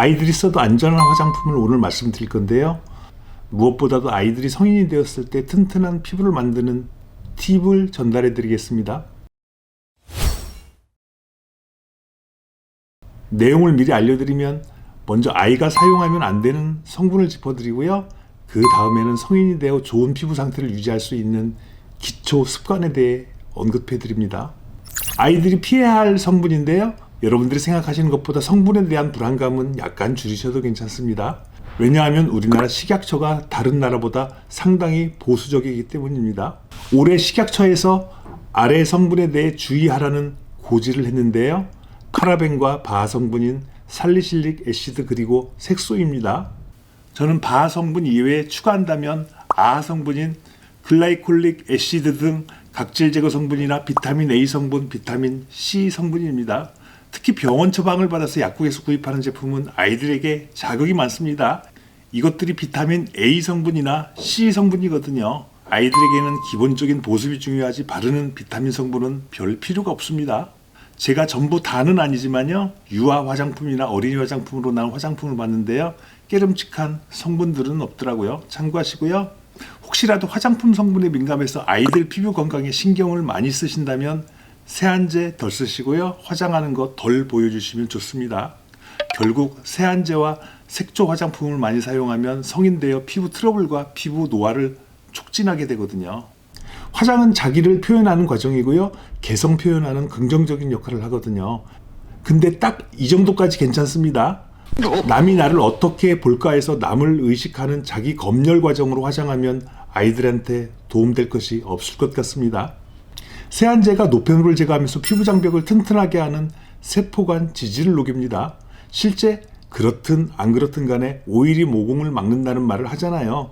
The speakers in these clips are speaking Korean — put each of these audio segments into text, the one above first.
아이들이 써도 안전한 화장품을 오늘 말씀드릴 건데요. 무엇보다도 아이들이 성인이 되었을 때 튼튼한 피부를 만드는 팁을 전달해 드리겠습니다. 내용을 미리 알려드리면 먼저 아이가 사용하면 안 되는 성분을 짚어드리고요. 그 다음에는 성인이 되어 좋은 피부 상태를 유지할 수 있는 기초 습관에 대해 언급해 드립니다. 아이들이 피해야 할 성분인데요. 여러분들이 생각하시는 것보다 성분에 대한 불안감은 약간 줄이셔도 괜찮습니다. 왜냐하면 우리나라 식약처가 다른 나라보다 상당히 보수적이기 때문입니다. 올해 식약처에서 아래 성분에 대해 주의하라는 고지를 했는데요. 카라벤과 바하 성분인 살리실릭 애시드 그리고 색소입니다. 저는 바하 성분 이외에 추가한다면 아하 성분인 글라이콜릭 애시드 등 각질 제거 성분이나 비타민 A 성분, 비타민 C 성분입니다. 특히 병원 처방을 받아서 약국에서 구입하는 제품은 아이들에게 자극이 많습니다. 이것들이 비타민 A 성분이나 C 성분이거든요. 아이들에게는 기본적인 보습이 중요하지 바르는 비타민 성분은 별 필요가 없습니다. 제가 전부 다는 아니지만요. 유아 화장품이나 어린이 화장품으로 나온 화장품을 봤는데요. 깨름직한 성분들은 없더라고요. 참고하시고요. 혹시라도 화장품 성분에 민감해서 아이들 피부 건강에 신경을 많이 쓰신다면 세안제 덜 쓰시고요. 화장하는 거 덜 보여주시면 좋습니다. 결국 세안제와 색조 화장품을 많이 사용하면 성인 되어 피부 트러블과 피부 노화를 촉진하게 되거든요. 화장은 자기를 표현하는 과정이고요. 개성 표현하는 긍정적인 역할을 하거든요. 근데 딱 이 정도까지 괜찮습니다. 남이 나를 어떻게 볼까 해서 남을 의식하는 자기 검열 과정으로 화장하면 아이들한테 도움될 것이 없을 것 같습니다. 세안제가 노폐물을 제거하면서 피부 장벽을 튼튼하게 하는 세포간 지지를 녹입니다. 실제 그렇든 안 그렇든 간에 오일이 모공을 막는다는 말을 하잖아요.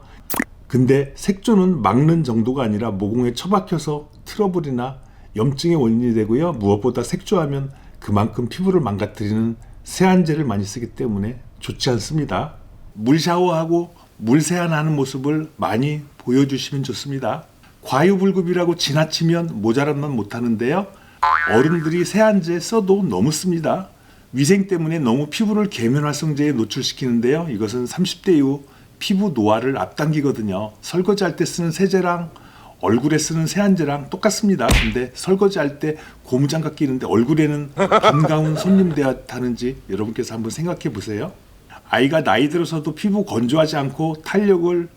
근데 색조는 막는 정도가 아니라 모공에 처박혀서 트러블이나 염증의 원인이 되고요. 무엇보다 색조하면 그만큼 피부를 망가뜨리는 세안제를 많이 쓰기 때문에 좋지 않습니다. 물 샤워하고 물 세안하는 모습을 많이 보여주시면 좋습니다. 과유불급이라고 지나치면 모자란 만 못하는데요. 어른들이 세안제 써도 너무 씁니다. 위생 때문에 너무 피부를 계면활성제에 노출시키는데요. 이것은 30대 이후 피부 노화를 앞당기거든요. 설거지할 때 쓰는 세제랑 얼굴에 쓰는 세안제랑 똑같습니다. 근데 설거지할 때 고무장갑 끼는데 얼굴에는 반가운 손님 대하는지 여러분께서 한번 생각해 보세요. 아이가 나이 들어서도 피부 건조하지 않고 탄력을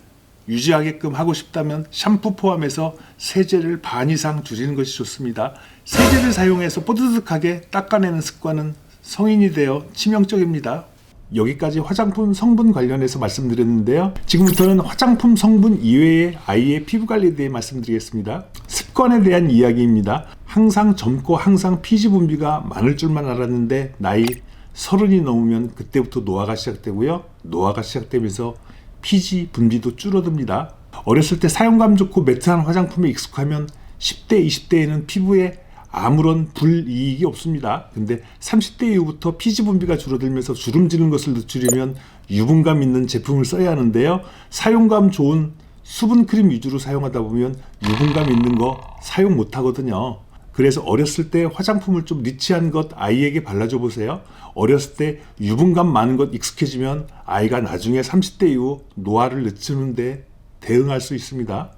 유지하게끔 하고 싶다면 샴푸 포함해서 세제를 반 이상 줄이는 것이 좋습니다. 세제를 사용해서 뽀드득하게 닦아내는 습관은 성인이 되어 치명적입니다. 여기까지 화장품 성분 관련해서 말씀드렸는데요. 지금부터는 화장품 성분 이외의 아이의 피부 관리에 대해 말씀드리겠습니다. 습관에 대한 이야기입니다. 항상 젊고 항상 피지 분비가 많을 줄만 알았는데 나이 서른이 넘으면 그때부터 노화가 시작되고요. 노화가 시작되면서 피지 분비도 줄어듭니다. 어렸을 때 사용감 좋고 매트한 화장품에 익숙하면 10대, 20대에는 피부에 아무런 불이익이 없습니다. 근데 30대 이후부터 피지 분비가 줄어들면서 주름지는 것을 늦추려면 유분감 있는 제품을 써야 하는데요. 사용감 좋은 수분 크림 위주로 사용하다 보면 유분감 있는 거 사용 못 하거든요. 그래서 어렸을 때 화장품을 좀 니치한 것 아이에게 발라줘 보세요. 어렸을 때 유분감 많은 것 익숙해지면 아이가 나중에 30대 이후 노화를 늦추는데 대응할 수 있습니다.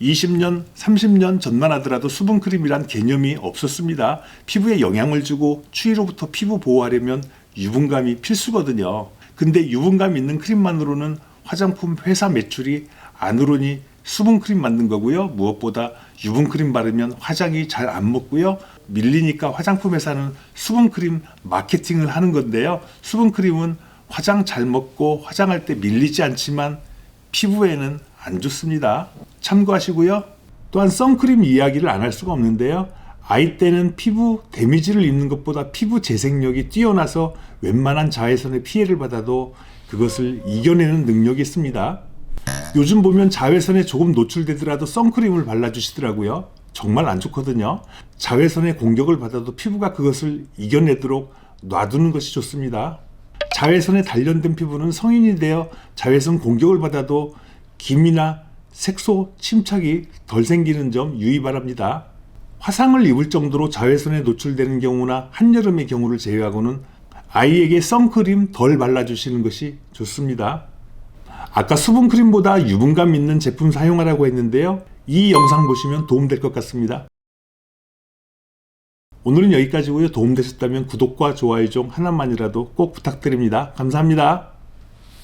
20년, 30년 전만 하더라도 수분크림이란 개념이 없었습니다. 피부에 영향을 주고 추위로부터 피부 보호하려면 유분감이 필수거든요. 근데 유분감 있는 크림만으로는 화장품 회사 매출이 안 오르니 수분크림 만든 거고요. 무엇보다 유분크림 바르면 화장이 잘 안 먹고요. 밀리니까 화장품 회사는 수분크림 마케팅을 하는 건데요. 수분크림은 화장 잘 먹고 화장할 때 밀리지 않지만 피부에는 안 좋습니다. 참고하시고요. 또한 선크림 이야기를 안 할 수가 없는데요. 아이 때는 피부 데미지를 입는 것보다 피부 재생력이 뛰어나서 웬만한 자외선의 피해를 받아도 그것을 이겨내는 능력이 있습니다. 요즘 보면 자외선에 조금 노출되더라도 선크림을 발라주시더라고요. 정말 안 좋거든요. 자외선의 공격을 받아도 피부가 그것을 이겨내도록 놔두는 것이 좋습니다. 자외선에 단련된 피부는 성인이 되어 자외선 공격을 받아도 김이나 색소 침착이 덜 생기는 점 유의 바랍니다. 화상을 입을 정도로 자외선에 노출되는 경우나 한여름의 경우를 제외하고는 아이에게 선크림 덜 발라주시는 것이 좋습니다. 아까 수분크림보다 유분감 있는 제품 사용하라고 했는데요. 이 영상 보시면 도움될 것 같습니다. 오늘은 여기까지고요. 도움되셨다면 구독과 좋아요 중 하나만이라도 꼭 부탁드립니다. 감사합니다.